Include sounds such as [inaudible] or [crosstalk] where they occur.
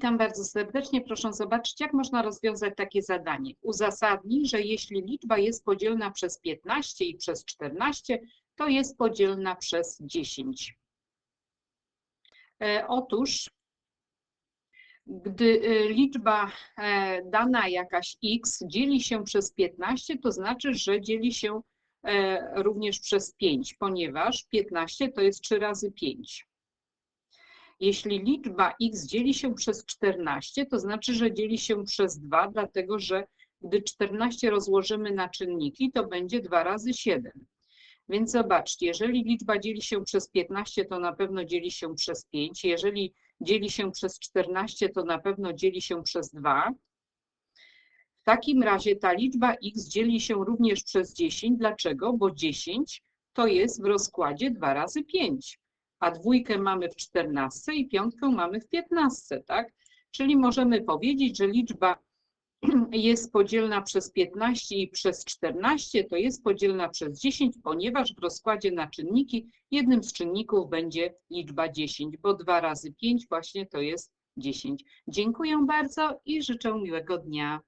Witam bardzo serdecznie. Proszę zobaczyć, jak można rozwiązać takie zadanie. Uzasadnij, że jeśli liczba jest podzielna przez 15 i przez 14, to jest podzielna przez 10. E, Otóż, gdy e, liczba e, dana jakaś x dzieli się przez 15, to znaczy, że dzieli się również przez 5, ponieważ 15 to jest 3 razy 5. Jeśli liczba x dzieli się przez 14, to znaczy, że dzieli się przez 2, dlatego że gdy 14 rozłożymy na czynniki, to będzie 2 razy 7. Więc zobaczcie, jeżeli liczba dzieli się przez 15, to na pewno dzieli się przez 5. Jeżeli dzieli się przez 14, to na pewno dzieli się przez 2. W takim razie ta liczba x dzieli się również przez 10. Dlaczego? Bo 10 to jest w rozkładzie 2 razy 5 a dwójkę mamy w 14 i piątkę mamy w 15, tak? Czyli możemy powiedzieć, że liczba [clears throat] jest podzielna przez 15 i przez 14, to jest podzielna przez 10, ponieważ w rozkładzie na czynniki jednym z czynników będzie liczba 10, bo 2 razy 5 właśnie to jest 10. Dziękuję bardzo i życzę miłego dnia.